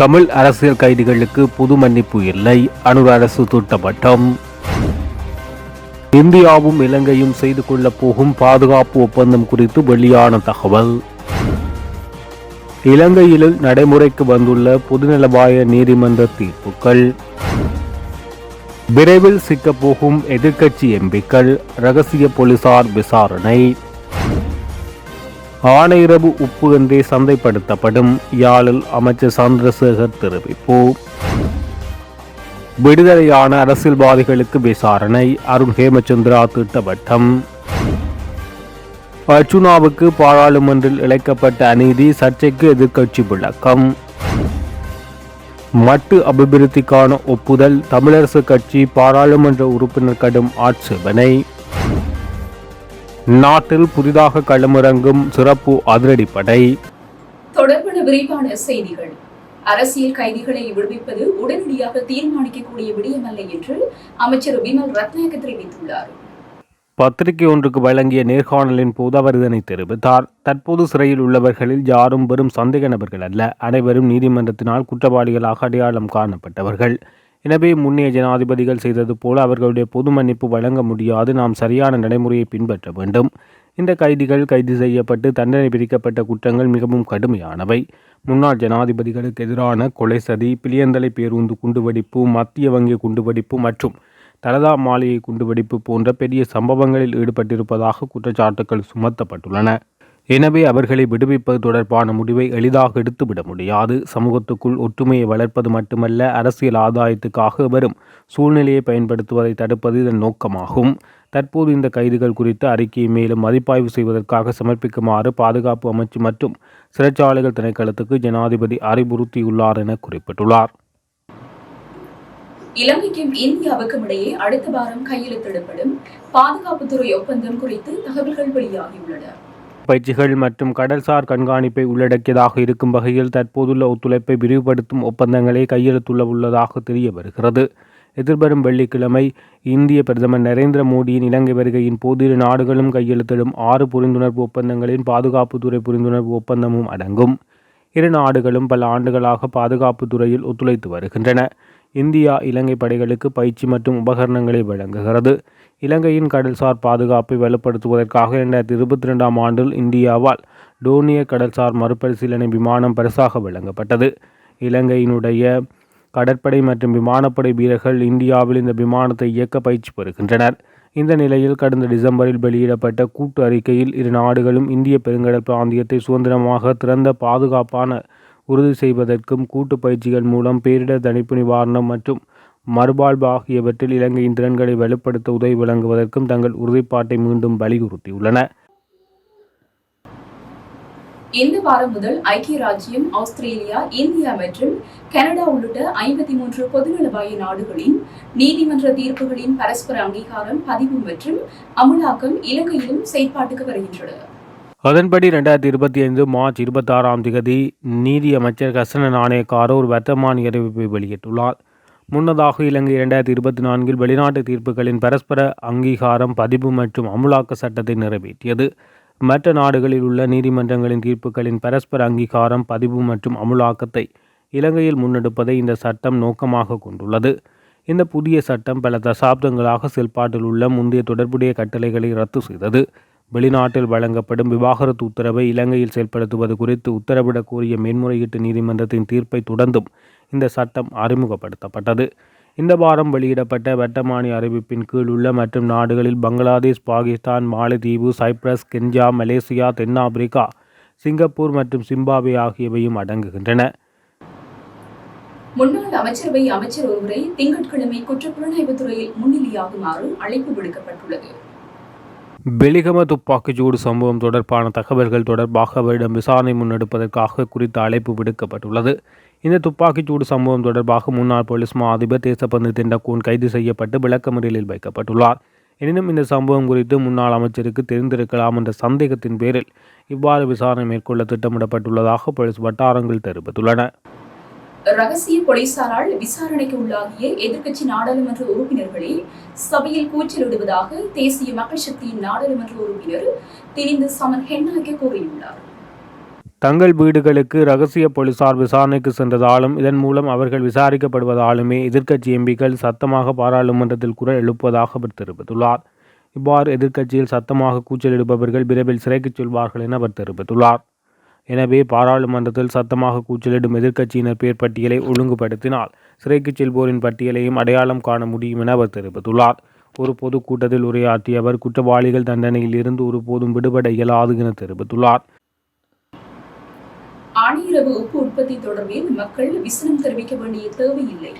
தமிழ் அரசியல் கைதிகளுக்கு புது மன்னிப்பு இல்லை. அனுர் அரசு திட்டவட்டம். இந்தியாவும் இலங்கையும் செய்து கொள்ளப் போகும் பாதுகாப்பு ஒப்பந்தம் குறித்து வெளியான தகவல். இலங்கையில் நடைமுறைக்கு வந்துள்ள பொதுநலவாய நீதிமன்ற தீர்ப்புகள். விரைவில் சிக்கப்போகும் எதிர்க்கட்சி எம்பிக்கள் ரகசிய போலீசார் விசாரணை. ஆணையரவு உப்பு என்றே சந்தைப்படுத்தப்படும் யாழில் அமைச்சர் சந்திரசேகர் தெரிவிப்பு விடுதலையான அரசியல்வாதிகளுக்கு விசாரணை அருண் ஹேமச்சந்திரா திட்டவட்டம். அர்ச்சுனாவுக்கு பாராளுமன்றில் இழைக்கப்பட்ட அநீதி சர்ச்சைக்கு எதிர்க்கட்சி விளக்கம். மட்டு அபிவிருத்திக்கான ஒப்புதல் தமிழரசு கட்சி பாராளுமன்ற உறுப்பினர் கடும் ஆட்சேபனை. நாட்டில் புதிதாக களமிறங்கும் சிறப்பு அதிரடிப்படை. தொடர்பான விரிவான செய்திகள். அரசியல் கைதிகளை விடுவிப்பது உடனடியாக தீர்மானிக்கக்கூடிய விடயமல்ல என்று அமைச்சர் விமல் ரத்நாயக்க தெரிவித்துள்ளார். பத்திரிகை ஒன்றுக்கு வழங்கிய நேர்காணலின் போது அவர் இதனை தெரிவித்தார். தற்போது சிறையில் உள்ளவர்களில் யாரும் வெறும் சந்தேக நபர்கள் அல்ல. அனைவரும் நீதிமன்றத்தினால் குற்றவாளிகளாக அடையாளம் காணப்பட்டவர்கள். எனவே முன்னைய ஜனாதிபதிகள் செய்தது போல அவர்களுடைய பொது மன்னிப்பு வழங்க முடியாது. நாம் சரியான நடைமுறையை பின்பற்ற வேண்டும். இந்த கைதிகள் கைது செய்யப்பட்டு தண்டனை பிரிக்கப்பட்ட குற்றங்கள் மிகவும் கடுமையானவை. முன்னாள் ஜனாதிபதிகளுக்கு எதிரான கொலை சதி பிளியந்தலை பேருந்து குண்டுவெடிப்பு மத்திய வங்கி குண்டுவெடிப்பு மற்றும் தலதா மாளிகை குண்டுவெடிப்பு போன்ற பெரிய சம்பவங்களில் ஈடுபட்டிருப்பதாக குற்றச்சாட்டுகள் சுமத்தப்பட்டுள்ளன. எனவே அவர்களை விடுவிப்பது தொடர்பான முடிவை எளிதாக எடுத்துவிட முடியாது. சமூகத்துக்குள் ஒற்றுமையை வளர்ப்பது மட்டுமல்ல அரசியல் ஆதாயத்துக்காக வரும் சூழ்நிலையை பயன்படுத்துவதை தடுப்பது இதன் நோக்கமாகும். தற்போது இந்த கைதுகள் குறித்த அறிக்கையை மேலும் மதிப்பாய்வு செய்வதற்காக சமர்ப்பிக்குமாறு பாதுகாப்பு அமைச்சு மற்றும் சிறைச்சாலைகள் திணைக்களத்துக்கு ஜனாதிபதி அறிவுறுத்தியுள்ளார் என குறிப்பிட்டுள்ளார். இலங்கைக்கும் இந்தியாவுக்கும் இடையே அடுத்த வாரம் கையெழுத்திடப்படும் பாதுகாப்புத்துறை ஒப்பந்தம் குறித்து தகவல்கள் வெளியாகியுள்ளன. பயிற்சிகள் மற்றும் கடல்சார் கண்காணிப்பை உள்ளடக்கியதாக இருக்கும் வகையில் தற்போதுள்ள ஒத்துழைப்பை விரிவுபடுத்தும் ஒப்பந்தங்களை கையெழுத்துள்ள உள்ளதாக தெரிய வருகிறது. எதிர்வரும் வெள்ளிக்கிழமை இந்திய பிரதமர் நரேந்திர மோடியின் இலங்கை வருகையின் போது இரு நாடுகளும் கையெழுத்திடும் ஆறு புரிந்துணர்வு ஒப்பந்தங்களின் பாதுகாப்புத்துறை புரிந்துணர்வு ஒப்பந்தமும் அடங்கும். இரு நாடுகளும் பல ஆண்டுகளாக பாதுகாப்பு துறையில் ஒத்துழைத்து வருகின்றன. இந்தியா இலங்கை படைகளுக்கு பயிற்சி மற்றும் உபகரணங்களை வழங்குகிறது. இலங்கையின் கடல்சார் பாதுகாப்பை வலுப்படுத்துவதற்காக இரண்டாயிரத்தி இருபத்தி ரெண்டாம் ஆண்டில் இந்தியாவால் டோனிய கடல்சார் மறுபரிசீலனை விமானம் பரிசாக வழங்கப்பட்டது. இலங்கையினுடைய கடற்படை மற்றும் விமானப்படை வீரர்கள் இந்தியாவில் இந்த விமானத்தை இயக்க பயிற்சி பெறுகின்றனர். இந்த நிலையில் கடந்த டிசம்பரில் வெளியிடப்பட்ட கூட்டு அறிக்கையில் இரு நாடுகளும் இந்திய பெருங்கடல் பிராந்தியத்தை சுதந்திரமாக திறந்த பாதுகாப்பான உறுதி செய்வதற்கும் கூட்டு பயிற்சிகள் மூலம் பேரிடர் தணிப்பு நிவாரணம் மற்றும் மறுபாழ்வு ஆகியவற்றில் இலங்கையின் திறன்களை வலுப்படுத்த உதவி வழங்குவதற்கும் தங்கள் உறுதிப்பாட்டை மீண்டும் வலியுறுத்தியுள்ளன. இந்த வாரம் முதல் ஐக்கிய ராஜ்யம் ஆஸ்திரேலியா இந்தியா மற்றும் கனடா உள்ளிட்ட ஐம்பத்தி மூன்று பொதுநலவாய நாடுகளின் நீதிமன்ற தீர்ப்புகளின் பரஸ்பர அங்கீகாரம் பதிவு மற்றும் அமுலாக்கம் இலங்கையிலும் செயற்பாட்டுக்கு வருகின்றன. அதன்படி ரெண்டாயிரத்தி இருபத்தி ஐந்து மார்ச் இருபத்தாறாம் திகதி நீதி அமைச்சர் கசன நாணயக்கார ஒரு வர்த்தமானி அறிவிப்பை வெளியிட்டுள்ளார். முன்னதாக இலங்கை இரண்டாயிரத்தி இருபத்தி நான்கில் வெளிநாட்டு தீர்ப்புகளின் பரஸ்பர அங்கீகாரம் பதிவு மற்றும் அமுலாக்க சட்டத்தை நிறைவேற்றியது. மற்ற நாடுகளில் உள்ள நீதிமன்றங்களின் தீர்ப்புகளின் பரஸ்பர அங்கீகாரம் பதிவு மற்றும் அமுலாக்கத்தை இலங்கையில் முன்னெடுப்பதை இந்த சட்டம் நோக்கமாக கொண்டுள்ளது. இந்த புதிய சட்டம் பல தசாப்தங்களாக செயல்பாட்டில் உள்ள முந்தைய தொடர்புடைய கட்டளைகளை ரத்து செய்தது. வெளிநாட்டில் வழங்கப்படும் விவாகரத்து உத்தரவை இலங்கையில் செயல்படுத்துவது குறித்து உத்தரவிடக் கோரிய மேன்முறையீட்டு நீதிமன்றத்தின் தீர்ப்பை தொடர்ந்தும் இந்த சட்டம் அறிமுகப்படுத்தப்பட்டது. இந்த வாரம் வெளியிடப்பட்ட வட்டமானி அறிவிப்பின் கீழ் உள்ள மற்றும் நாடுகளில் பங்களாதேஷ் பாகிஸ்தான் மாலத்தீவு சைப்ரஸ் கென்யா மலேசியா தென்னாப்பிரிக்கா சிங்கப்பூர் மற்றும் சிம்பாப்வே ஆகியவையும் அடங்குகின்றன. முன்னாள் அமைச்சரவை அமைச்சர் ஒருவரை திங்கட்கிழமை குற்றப்புலனாய்வுத் துறையில் முன்னிலையாகுமாறு அழைப்பு விடுக்கப்பட்டுள்ளது. பெலிகம துப்பாக்கிச்சூடு சம்பவம் தொடர்பான தகவல்கள் தொடர்பாக அவரிடம் விசாரணை முன்னெடுப்பதற்காக குறித்த அழைப்பு விடுக்கப்பட்டுள்ளது. இந்த துப்பாக்கிச்சூடு சம்பவம் தொடர்பாக முன்னாள் போலீஸ் மா அதிபர் தேசப்பந்து திண்டக்கூன் கைது செய்யப்பட்டு விளக்கமறியலில் வைக்கப்பட்டுள்ளார். எனினும் இந்த சம்பவம் குறித்து முன்னாள் அமைச்சருக்கு தெரிந்திருக்கலாம் என்ற சந்தேகத்தின் பேரில் இவ்வாறு விசாரணை மேற்கொள்ள திட்டமிடப்பட்டுள்ளதாக போலீஸ் வட்டாரங்கள் தெரிவித்துள்ளன. ரகசிய போலீசாரால் விசாரணைக்கு உள்ளாகிய எதிர்க்கட்சி நாடாளுமன்ற உறுப்பினர்களை சபையில் கூச்சலிடுவதாக தேசிய மக்கள் சக்தியின் நாடாளுமன்ற உறுப்பினர் திரிந்து சமன் ஹென்னாக்கே கூறியுள்ளார். தங்கள் வீடுகளுக்கு ரகசிய போலீசார் விசாரணைக்கு சென்றதாலும் இதன் மூலம் அவர்கள் விசாரிக்கப்படுவதாலுமே எதிர்க்கட்சி எம்பிக்கள் சத்தமாக பாராளுமன்றத்தில் குரல் எழுப்புவதாக அவர் தெரிவித்துள்ளார். இவ்வாறு எதிர்க்கட்சியில் சத்தமாக கூச்சல் எடுப்பவர்கள் விரைவில் சிறைக்குச் செல்வார்கள் என அவர் தெரிவித்துள்ளார். எனவே பாராளுமன்றத்தில் சத்தமாக கூச்சலிடும் எதிர்க்கட்சியினர் பேர் பட்டியலை ஒழுங்குபடுத்தினால் சிறைக்குச் செல்வோரின் பட்டியலையும் அடையாளம் காண முடியும் என அவர் தெரிவித்துள்ளார். ஒரு பொதுக்கூட்டத்தில் உரையாற்றிய அவர் குற்றவாளிகள் தண்டனையில் இருந்து ஒருபோதும் விடுபட இயலாது என தெரிவித்துள்ளார். ஆணையரவு உப்பு உற்பத்தி தொடர்பில் மக்கள் விசனம் தெரிவிக்க வேண்டிய தேவையில்லை.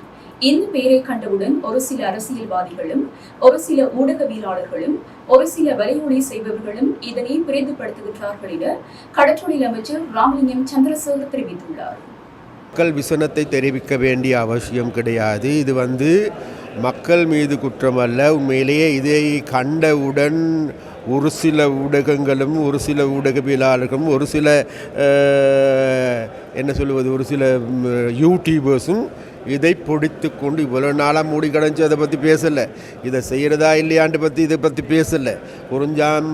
இந்த பெயரை கண்டவுடன் ஒரு சில அரசியல்வாதிகளும் ஒரு சில ஊடகவியலாளர்களும் ஒரு சில வலையொலி செய்பவர்களும் இதனை பிரேதப்படுத்துகின்றார்கள் என கடற்றொழில் அமைச்சர் ராமலிங்கம் சந்திரசேகர் தெரிவித்துள்ளார். மக்கள் விசனத்தை தெரிவிக்க வேண்டிய அவசியம் கிடையாது. இது வந்து மக்கள் மீது குற்றமல்ல. உண்மையிலேயே இதை கண்டவுடன் ஒரு சில ஊடகங்களும் ஒரு சில ஊடகவியலாளர்களும் ஒரு சில என்ன சொல்லுவது ஒரு சில யூடியூபர்ஸும் இதை பிடித்து கொண்டு இவ்வளோ நாளாக மூடி கிடஞ்சி அதை பற்றி பேசலை. இதை செய்கிறதா இல்லையாண்டு பற்றி இதை பற்றி பேசலை. குறிஞ்சாம்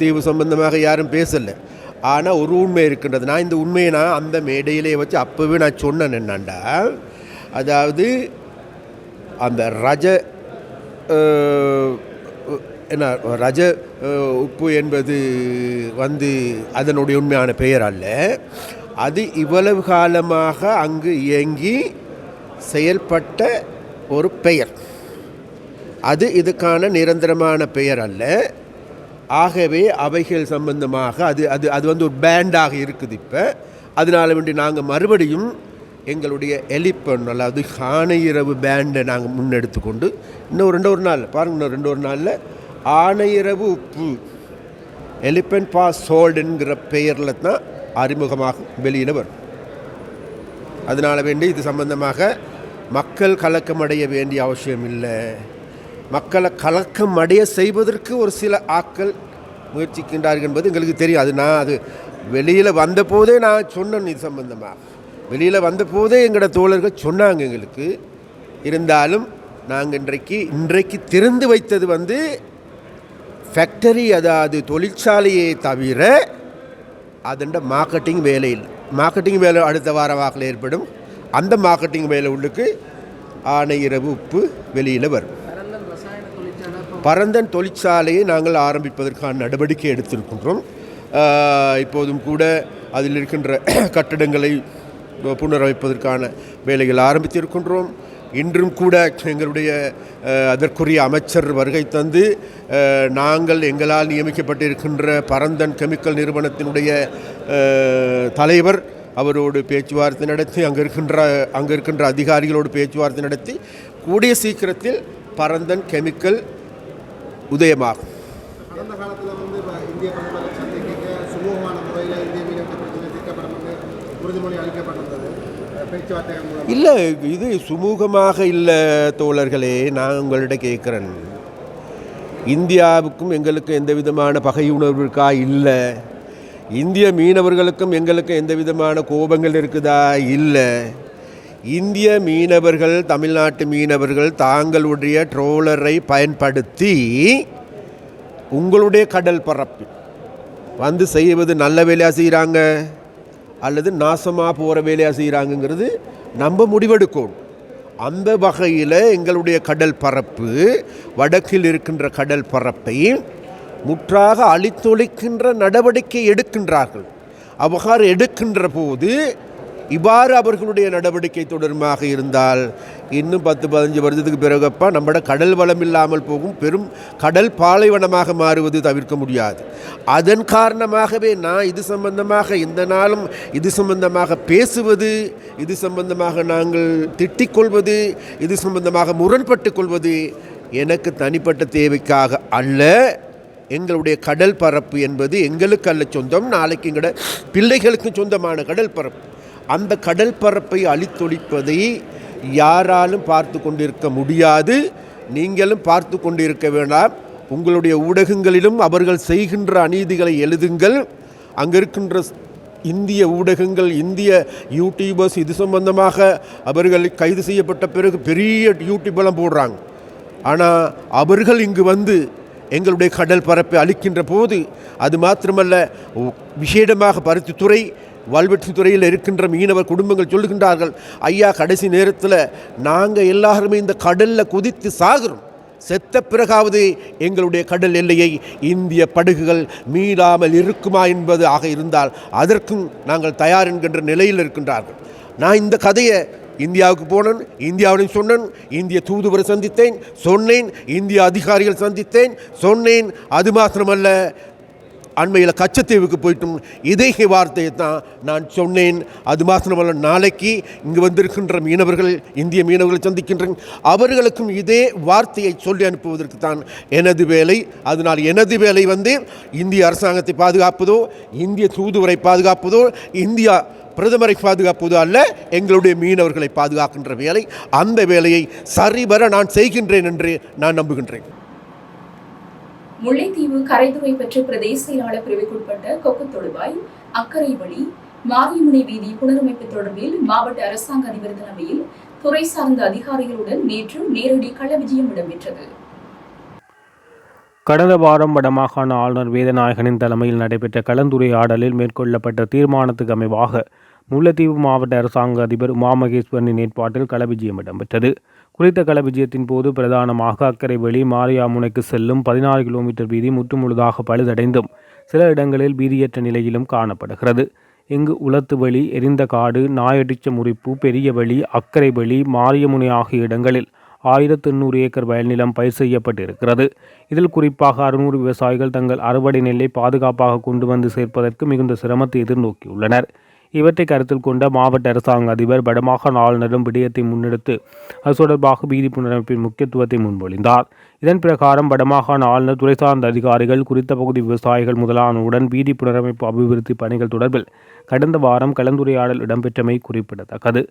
தீவு சம்பந்தமாக யாரும் பேசலை. ஆனால் ஒரு உண்மை இருக்கின்றது. நான் இந்த உண்மையை நான் அந்த மேடையிலே வச்சு அப்போவே நான் சொன்னேன் என்னண்டா? அதாவது அந்த ரஜ ஏன்னா என்ன ரஜ உப்பு என்பது வந்து அதனுடைய உண்மையான பெயர் அல்ல. அது இவ்வளவு காலமாக அங்கு இயங்கி செயல்பட்ட ஒரு பெயர். அது இதுக்கான நிரந்தரமான பெயர் அல்ல. ஆகவே அவைகள் சம்பந்தமாக அது அது அது வந்து ஒரு பேண்டாக இருக்குது இப்போ. அதனால வேண்டி நாங்கள் மறுபடியும் எங்களுடைய எலிப்பன் அதாவது ஹானையிரவு பேண்டை நாங்கள் முன்னெடுத்து கொண்டு இன்னும் ரெண்டு ஒரு நாள் பாருங்க இன்னும் ரெண்டு ஒரு நாளில் ஆணையிரவு உப்பு. எலிபென்ட் பாஸ் சோல்டுங்கிற பெயரில் தான் அறிமுகமாக வெளியில் வரும். அதனால் வேண்டி இது சம்பந்தமாக மக்கள் கலக்கமடைய வேண்டிய அவசியம் இல்லை. மக்களை கலக்கம் அடைய செய்வதற்கு ஒரு சில ஆக்கள் முயற்சிக்கின்றார்கள் என்பது எங்களுக்கு தெரியும். அது நான் அது வெளியில் வந்தபோதே நான் சொன்னேன் இது சம்பந்தமாக. வெளியில் வந்தபோதே எங்களோட தோழர்கள் சொன்னாங்க எங்களுக்கு. இருந்தாலும் நாங்கள் இன்றைக்கு இன்றைக்கு திறந்து வைத்தது வந்து ஃபேக்டரி அதாவது தொழிற்சாலையை தவிர அதண்ட மார்க்கெட்டிங் வேலை இல்லை. மார்க்கெட்டிங் வேலை அடுத்த வார வாக்கில் ஏற்படும். அந்த மார்க்கெட்டிங் வேலை உள்ளுக்கு ஆனை இரவு உப்பு வெளியில் வரும். பரந்தன் தொழிற்சாலையை நாங்கள் ஆரம்பிப்பதற்கான நடவடிக்கை எடுத்திருக்கின்றோம். இப்போதும் கூட அதில் இருக்கின்ற கட்டடங்களை புனரமைப்பதற்கான வேலைகள் ஆரம்பித்திருக்கின்றோம். இன்றும் கூட எங்களுடைய அதற்குரிய அமைச்சர் வருகை தந்து நாங்கள் எங்களால் நியமிக்கப்பட்டிருக்கின்ற பரந்தன் கெமிக்கல் நிறுவனத்தினுடைய தலைவர் அவரோடு பேச்சுவார்த்தை நடத்தி அங்கே இருக்கின்ற அங்கே இருக்கின்ற அதிகாரிகளோடு பேச்சுவார்த்தை நடத்தி கூடிய சீக்கிரத்தில் பரந்தன் கெமிக்கல் உதயமாகும். கடந்த காலத்தில் வந்து இந்திய சந்திக்க சுமூகமான முறையில் இந்திய பிரச்சனை தீர்க்கப்படும் உறுதிமொழி அளிக்க இல்லை இது சுமூகமாக இல்லை தோழர்களே நான் உங்கள்கிட்ட கேட்குறேன். இந்தியாவுக்கும் எங்களுக்கும் எந்த விதமான பகை உணர்வு இருக்கா இல்லை? இந்திய மீனவர்களுக்கும் எங்களுக்கும் எந்த விதமான கோபங்கள் இருக்குதா? இல்லை. இந்திய மீனவர்கள் தமிழ்நாட்டு மீனவர்கள் தாங்களுடைய ட்ரோலரை பயன்படுத்தி உங்களுடைய கடல் பரப்பு வந்து செய்வது நல்ல வேலையாக செய்கிறாங்க அல்லது நாசமாக போகிற வேலையாக செய்கிறாங்கங்கிறது நம்ம முடிவெடுக்கணும். அந்த வகையில் எங்களுடைய கடல் பரப்பு வடக்கில் இருக்கின்ற கடல் பரப்பை முற்றாக அழித்தொழிக்கின்ற நடவடிக்கை எடுக்கின்றார்கள். அவ்வாறு எடுக்கின்ற போது இவ்வாறு அவர்களுடைய நடவடிக்கை தொடர்பாக இருந்தால் இன்னும் பத்து பதினஞ்சு வருஷத்துக்கு பிறகப்பா நம்மட கடல் வளம் இல்லாமல் போகும். பெரும் கடல் பாலைவனமாக மாறுவது தவிர்க்க முடியாது. அதன் காரணமாகவே நான் இது சம்பந்தமாக இந்த நாளும் இது சம்பந்தமாக பேசுவது இது சம்பந்தமாக நாங்கள் திட்டிக் கொள்வது இது சம்பந்தமாக முரண்பட்டு கொள்வது எனக்கு தனிப்பட்ட தேவைக்காக அல்ல. எங்களுடைய கடல் பரப்பு என்பது எங்களுக்கு அல்ல சொந்தம். நாளைக்கு எங்களோட பிள்ளைகளுக்கு சொந்தமான கடல் பரப்பு. அந்த கடல் பரப்பை அழித்தொழிப்பதை யாராலும் பார்த்து கொண்டிருக்க முடியாது. நீங்களும் பார்த்து கொண்டிருக்க வேண்டாம். உங்களுடைய ஊடகங்களிலும் அவர்கள் செய்கின்ற அநீதிகளை எழுதுங்கள். அங்கே இருக்கின்ற இந்திய ஊடகங்கள் இந்திய யூடியூபர்ஸ் இது சம்பந்தமாக அவர்கள் கைது செய்யப்பட்ட பிறகு பெரிய யூடியூபெல்லாம் போடுறாங்க. ஆனால் அவர்கள் இங்கு வந்து எங்களுடைய கடல் பரப்பை அளிக்கின்ற போது அது மாத்திரமல்ல விசேடமாக பருத்தித்துறை துறையில் இருக்கின்ற மீனவர் குடும்பங்கள் சொல்லுகின்றார்கள் ஐயா கடைசி நேரத்தில் நாங்கள் எல்லாருமே இந்த கடலில் குதித்து சாகிறோம். செத்த பிறகாவது எங்களுடைய கடல் எல்லையை இந்திய படகுகள் மீளாமல் இருக்குமா என்பது ஆக இருந்தால் அதற்கும் நாங்கள் தயார் என்கின்ற நிலையில் இருக்கின்றார்கள். நான் இந்த கதையை இந்தியாவுக்கு போனேன் இந்தியாவுடன் சொன்னேன் இந்திய தூதுவரை சந்தித்தேன் சொன்னேன் இந்திய அதிகாரிகள் சந்தித்தேன் சொன்னேன். அது மாத்திரமல்ல அண்மையில் கச்சத்தீவுக்கு போயிட்டும். இதே வார்த்தையை தான் நான் சொன்னேன். அது மாத்திரமல்ல நாளைக்கு இங்கு வந்திருக்கின்ற மீனவர்கள் இந்திய மீனவர்களை சந்திக்கின்றேன் அவர்களுக்கும் இதே வார்த்தையை சொல்லி அனுப்புவதற்கு தான் எனது வேலை. அதனால் எனது வேலை வந்து இந்திய அரசாங்கத்தை பாதுகாப்பதோ இந்திய தூதுவரை பாதுகாப்பதோ இந்தியா பிரதமரை பாதுகாப்பதோ அல்ல எங்களுடைய மீனவர்களை பாதுகாக்கின்ற வேலை. அந்த வேலையை சரிவர நான் செய்கின்றேன் என்று நான் நம்புகின்றேன். முல்லைத்தீவு கரைதுறை பெற்ற பிரதேச செயலாளர் பிரிவுக்குட்பட்ட கொக்கு தொடுவாய் அக்கரை வழி மாரியமுனை வீதி புனரமைப்பு தொடர்பில் மாவட்ட அரசாங்க அதிபர் தலைமையில் துறை சார்ந்த அதிகாரிகளுடன் நேற்று நேரடி கள விஜயம் இடம்பெற்றது. கடந்த வாரம் வடமாகாண ஆளுநர் வேதநாயகனின் தலைமையில் நடைபெற்ற கலந்துரையாடலில் மேற்கொள்ளப்பட்ட தீர்மானத்துக்கு அமைவாக முல்லைத்தீவு மாவட்ட அரசாங்க அதிபர் உமாமகேஸ்வரனின் ஏற்பாட்டில் களவிஜயம் இடம்பெற்றது. குறித்த களவிஜயத்தின் போது பிரதானமாக அக்கரை வெளி மாரியாமுனைக்கு செல்லும் பதினாறு கிலோமீட்டர் வீதி முற்றுமுழுதாக பழுதடைந்தும் சில இடங்களில் வீதியற்ற நிலையிலும் காணப்படுகிறது. இங்கு உலத்து வழி எரிந்த காடு நாயடிச்ச முறிப்பு பெரிய வழி அக்கரை வழி மாரியமுனை ஆகிய இடங்களில் ஆயிரத்து எண்ணூறு ஏக்கர் வயல் நிலம் பயிர் செய்யப்பட்டிருக்கிறது. இதில் குறிப்பாக அறுநூறு விவசாயிகள் தங்கள் அறுவடை நெல்லை பாதுகாப்பாக கொண்டு வந்து சேர்ப்பதற்கு மிகுந்த சிரமத்தை எதிர்நோக்கியுள்ளனர். இவற்றை கருத்தில் கொண்ட மாவட்ட அரசாங்க அதிபர் வடமாகாண ஆளுநரும் விடயத்தை முன்னெடுத்து அது தொடர்பாக வீதி புனரமைப்பின் முக்கியத்துவத்தை முன்மொழிந்தார். இதன் பிரகாரம் வடமாகாண ஆளுநர் துறை சார்ந்த அதிகாரிகள் குறித்த பகுதி விவசாயிகள் முதலானவுடன் வீதி புனரமைப்பு அபிவிருத்தி பணிகள் தொடர்பில் கடந்த வாரம் கலந்துரையாடல் இடம்பெற்றமை குறிப்பிடத்தக்கது.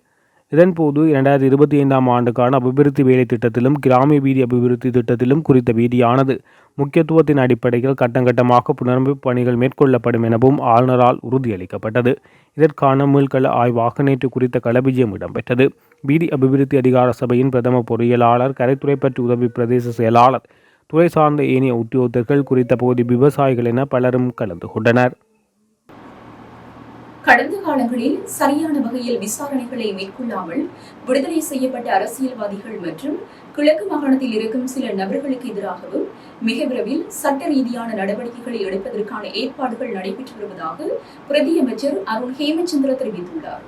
இதன்போது இரண்டாயிரத்தி இருபத்தி ஐந்தாம் ஆண்டுக்கான அபிவிருத்தி வேலை திட்டத்திலும் கிராமிய வீதி அபிவிருத்தி திட்டத்திலும் குறித்த வீதியானது. முக்கியத்துவத்தின் அடிப்படையில் கட்டங்கட்டமாக புனரமைப்பு பணிகள் மேற்கொள்ளப்படும் எனவும் ஆளுநரால் உறுதியளிக்கப்பட்டது. இதற்கான மீள்கள ஆய்வாக நேற்று குறித்த களவிஜயம் இடம்பெற்றது. வீதி அபிவிருத்தி அதிகார சபையின் பிரதம பொறியியலாளர் கரைத்துறை பற்றி உதவி பிரதேச செயலாளர் துறை சார்ந்த ஏனைய உத்தியோகத்தர்கள் குறித்த பகுதி விவசாயிகள் என பலரும் கலந்து கொண்டனர். கடந்த காலங்களில் சரியான வகையில் விசாரணைகளை மேற்கொள்ளாமல் விடுதலை செய்யப்பட்ட அரசியல்வாதிகள் மற்றும் கிழக்கு மாகாணத்தில் இருக்கும் சில நபர்களுக்கு எதிராகவும் மிக விரைவில் சட்ட ரீதியான நடவடிக்கைகளை எடுப்பதற்கான ஏற்பாடுகள் நடைபெற்று வருவதாக பிரதியமைச்சர் அருண் ஹேமச்சந்திர தெரிவித்துள்ளார்.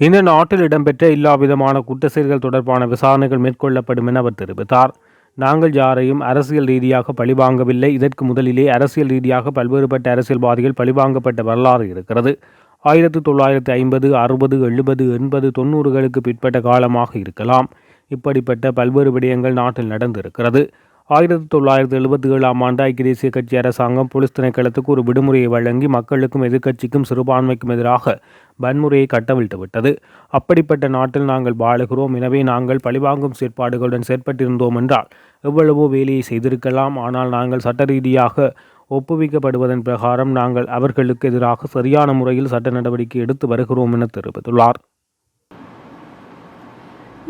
இந்த நாட்டில் இடம்பெற்ற எல்லாவிதமான குற்ற செயல்கள் தொடர்பான விசாரணைகள் மேற்கொள்ளப்படும் என அவர் தெரிவித்தார். நாங்கள் யாரையும் அரசியல் ரீதியாக பழிவாங்கவில்லை. இதற்கு முதலிலே அரசியல் ரீதியாக பல்வேறுபட்ட அரசியல்வாதிகள் பழிவாங்கப்பட்ட வரலாறு இருக்கிறது. ஆயிரத்து தொள்ளாயிரத்து ஐம்பது அறுபது எழுபது எண்பது தொண்ணூறுகளுக்கு பிற்பட்ட காலமாக இருக்கலாம். இப்படிப்பட்ட பல்வேறு விடயங்கள் நாட்டில் நடந்திருக்கிறது. ஆயிரத்தி தொள்ளாயிரத்தி எழுபத்தி ஏழாம் ஆண்டு ஐக்கிய தேசிய கட்சி அரசாங்கம் போலீஸ் திணைக்களத்துக்கு ஒரு விடுமுறையை வழங்கி மக்களுக்கும் எதிர்க்கட்சிக்கும் சிறுபான்மைக்கும் எதிராக வன்முறையை கட்டவிழ்த்து விட்டது அப்படிப்பட்ட நாட்டில் நாங்கள் வாழுகிறோம். எனவே நாங்கள் பழிவாங்கும் செயற்பாடுகளுடன் செயற்பட்டிருந்தோம் என்றால் எவ்வளவோ வேலையை செய்திருக்கலாம். ஆனால் நாங்கள் சட்ட ரீதியாக ஒப்புவிக்கப்படுவதன் பிரகாரம் நாங்கள் அவர்களுக்கு எதிராக சரியான முறையில் சட்ட நடவடிக்கை எடுத்து வருகிறோம் என தெரிவித்துள்ளார்.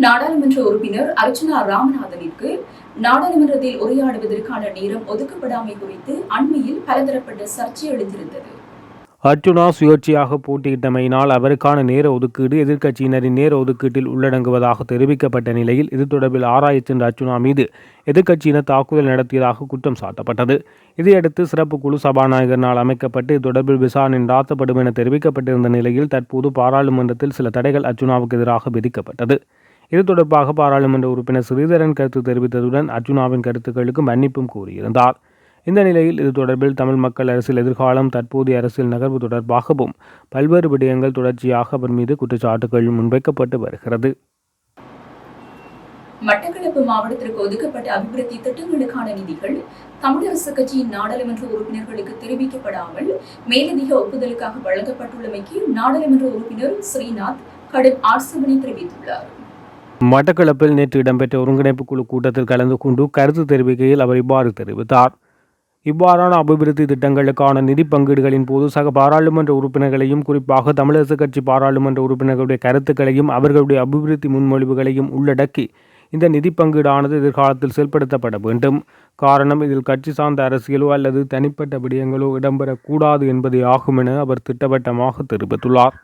நாடாளுமன்ற உறுப்பினர் அர்ச்சனா ராமநாதனிற்கு நாடாளுமன்றத்தில் உரையாடுவதற்கான நேரம் ஒதுக்கப்படாமை குறித்து அண்மையில் பலதரப்பட்ட சர்ச்சை எழுந்திருந்தது. அர்ஜுனா சுயேட்சையாக போட்டியிட்டமையினால் அவருக்கான நேர ஒதுக்கீடு எதிர்க்கட்சியினரின் நேர ஒதுக்கீட்டில் உள்ளடங்குவதாக தெரிவிக்கப்பட்ட நிலையில் இது தொடர்பில் ஆராய சென்ற அர்ஜுனா மீது எதிர்க்கட்சியினர் தாக்குதல் நடத்தியதாக குற்றம் சாட்டப்பட்டது. இதையடுத்து சிறப்பு குழு சபாநாயகரினால் அமைக்கப்பட்டு இது தொடர்பில் விசாரணை நடாத்தப்படும் என தெரிவிக்கப்பட்டிருந்த நிலையில் தற்போது பாராளுமன்றத்தில் சில தடைகள் அர்ஜுனாவுக்கு எதிராக விதிக்கப்பட்டது. இது தொடர்பாக பாராளுமன்ற உறுப்பினர் ஸ்ரீதரன் கருத்து தெரிவித்ததுடன் அர்ஜுனாவின் கருத்துக்களுக்கு மன்னிப்பும் கூறியிருந்தார். இந்த நிலையில் இது தொடர்பில் தமிழ் மக்கள் அரசியல் எதிர்காலம் தற்போதைய அரசியல் நகர்வு தொடர்பாகவும் பல்வேறு விடயங்கள் தொடர்ச்சியாக அவர் மீது குற்றச்சாட்டுகள் முன்வைக்கப்பட்டு வருகிறது. மட்டக்களப்பு மாவட்டத்திற்கு ஒதுக்கப்பட்ட அபிவிருத்தி திட்டங்களுக்கான நிதிகள் தமிழரசு கட்சியின் நாடாளுமன்ற உறுப்பினர்களுக்கு தெரிவிக்கப்படாமல் மேலதிக ஒப்புதலுக்காக வழங்கப்பட்டுள்ளமைக்கு நாடாளுமன்ற உறுப்பினர் ஸ்ரீநாத் கடும் ஆட்சேபனை தெரிவித்துள்ளார். மட்டக்களப்பில் நேற்று இடம்பெற்ற ஒருங்கிணைப்பு குழு கூட்டத்தில் கலந்து கொண்டு கருத்து தெரிவிக்கையில் அவர் இவ்வாறு தெரிவித்தார். இவ்வாறான அபிவிருத்தி திட்டங்களுக்கான நிதி பங்கீடுகளின் போது சக பாராளுமன்ற உறுப்பினர்களையும் குறிப்பாக தமிழரசு கட்சி பாராளுமன்ற உறுப்பினர்களுடைய கருத்துக்களையும் அவர்களுடைய அபிவிருத்தி முன்மொழிவுகளையும் உள்ளடக்கி இந்த நிதி பங்கீடானது எதிர்காலத்தில் செயல்படுத்தப்பட வேண்டும். காரணம் இதில் கட்சி சார்ந்த அரசியலோ அல்லது தனிப்பட்ட விடயங்களோ இடம்பெறக்கூடாது என்பதே ஆகும் என அவர் திட்டவட்டமாக தெரிவித்துள்ளார்.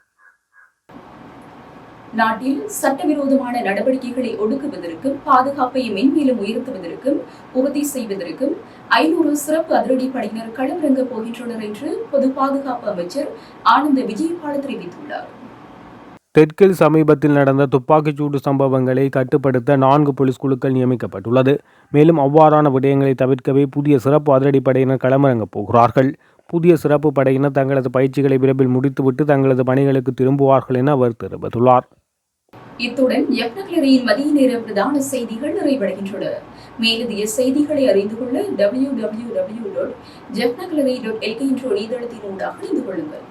நாட்டில் சட்டவிரோதமான நடவடிக்கைகளை ஒடுக்குவதற்கும் பாதுகாப்பை மென்மேலும் உயர்த்துவதற்கும் உறுதி செய்வதற்கும் ஐநூறு சிறப்பு அதிரடிப்படையினர் களமிறங்கப் போகின்றனர் என்று பொது பாதுகாப்பு அமைச்சர் ஆனந்த விஜயபால தெரிவித்துள்ளார். தெற்கில் சமீபத்தில் நடந்த துப்பாக்கிச்சூடு சம்பவங்களை கட்டுப்படுத்த நான்கு போலீஸ் குழுக்கள் நியமிக்கப்பட்டுள்ளது. மேலும் அவ்வாறான விடயங்களை தவிர்க்கவே புதிய சிறப்பு அதிரடிப்படையினர் களமிறங்கப் போகிறார்கள். புதிய சிறப்பு படையினர் தங்களது பயிற்சிகளை விரைவில் முடித்துவிட்டு தங்களது பணிகளுக்கு திரும்புவார்கள் என அவர் தெரிவித்துள்ளார். இத்துடன் எப்னக்லரியின் மதிய நேர பிரதான செய்திகள் நிறைவடைகின்றன. மேலதிக செய்திகளை அறிந்து கொள்ள டபிள்யூ டபிள்யூ டபிள்யூ டாட் ஜெப்னக்லரி டாட் எல்கே என்ற இணையதளத்தின் ஊடாக இணைந்து கொள்ளுங்கள்.